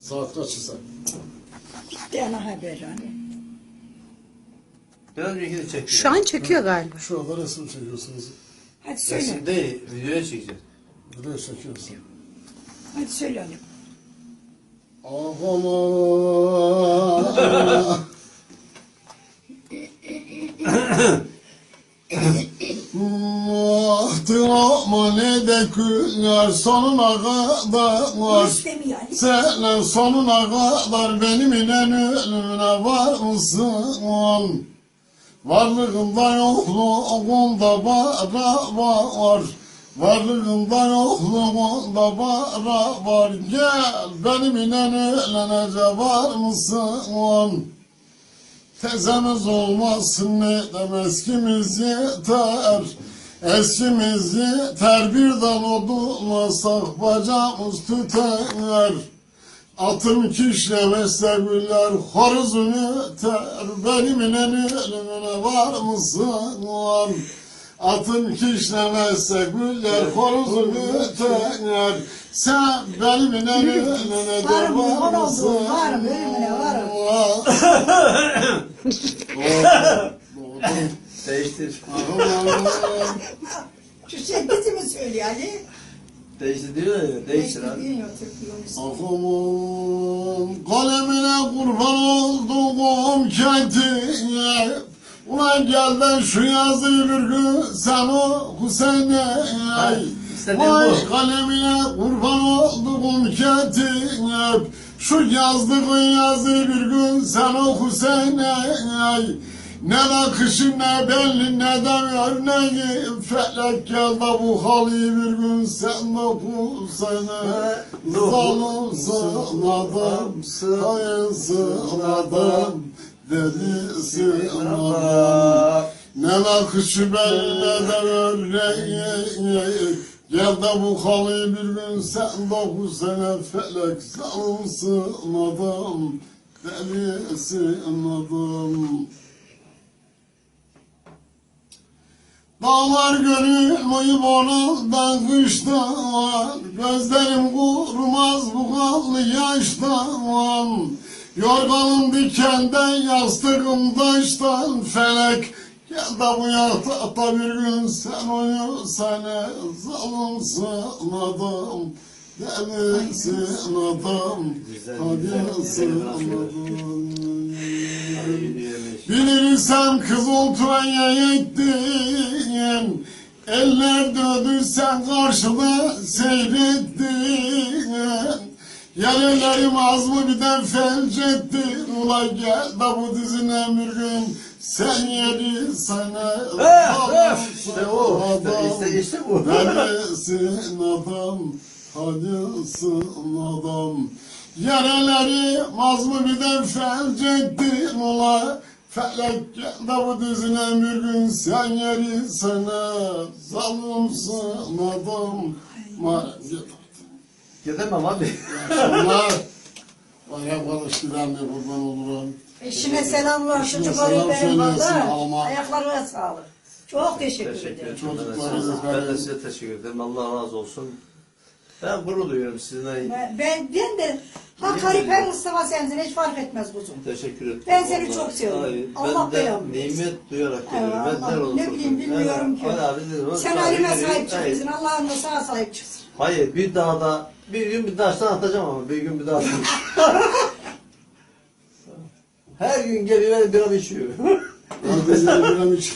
Saat kaç ise? Gitti ana haber hani. Biraz önceki de çekiyor. Şu an çekiyor galiba. Şu anda resim çekiyorsunuz. Hadi söyle. Resim değil, videoya çekeceğiz. Video çekiyorsun. Hadi söyle onu. Ağlama. Muhtıma ne de güller sonuna kadar yani. Senin sonuna kadar benim inen ölümüne var mısın? Varlığında yokluğunda bara var Varlığında yokluğunda bara var Gel benim inen ölene var mısın? Tezemiz olmasın ne dem eskimiz yeter Bir dal odunlasak bacağımız tüter Atım kişnemezse güller horuzun öter Benim ölümüne var mısın? Var. Atım kişnemezse güller horuzun öter Sen benim Varım, var var mısın? oldum, varım, ölümüne varım. Değiştir. Şu şerbeti mi söylüyor Ali? Değiştir diyor ya. Bilmiyor Türk'ü. Aklımın kalemine kurban olduğum kentine Ulan gel de şu yazıyı bir gün sen sene istediğim Vay kalemine kurban olduğum kentine Şu yazdığın yazıyı bir gün sen oku sene ne nakışın ne belli ne de örneği Felek gel de bu halıyı bir gün sen okusana Zalimsin adam, hayırsın adam Delisin adam. Ne nakışı belli ne de örneği Gel de bu halıyı bir gün sen dokusana Felek zalimsin adam Delisin adam Dağlar gönül boyu bonuldan kıştan. Gözlerim kurmaz bu kanlı yaştan. Yorganım dikenden yastığım taştan. Felek gel de bu yatakta bir gün sen uyu Sene zalimsin adam. Delisin adam Hadisin adam. Bilirsem kızıl tüveye ettin Eller döndü sen karşıda seyrettin Yerlerim az mı bir de felç ettin Ula gel de bu dizine bir gün Sen yeri sana İşte o, işte, işte, işte bu. Neresin adam, hadisin adam. Yareleri az mı bir de felç ettin ola. Felek de bu dizine bir gün sen yeri sana. Zalimsin adam. Gidemem abi. Akşamlar. Bana barıştıran ne kurban olurum. Eşine selamlar Eşine çocukları selam benim söyleyesin valla. alma. Ayaklarına sağlık. Çok teşekkür, Teşekkür ederim. ederim. Çocuklarınız Ben de size teşekkür ederim. Allah razı olsun. Ben gurur duyuyorum sizinle. Ben, ben, ben de Hakkari Pen Mustafa sensin hiç fark etmez kuzum. Teşekkür ederim. Ben seni Vallahi. çok seviyorum. Hayır, Allah ben de belamı versin. nimet duyarak Evet, geliyorum. Ben Allah- ne bileyim, bilmiyorum ki. Evet, abi dedim, Sen halime sahip çıkıyorsun. Allah'ın da sana sahip çıksın. Hayır bir daha da bir gün bir taştan atacağım ama bir gün bir daha atacağım. Her gün geliyor bira içiyor. Abi yine biram için.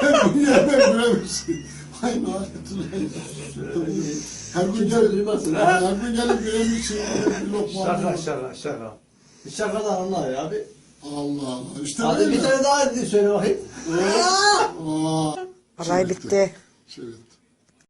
Her gün yerde biram için. Ay ne Her gün gelip, duymazsın, her gün gelip biram için. Bir lokma şaka şaka şaka. Bir şaka da anla ya abi. Allah Allah. İşte Hadi bir tane daha söyle bakayım. Aa, Olay bitti. Şey bitti.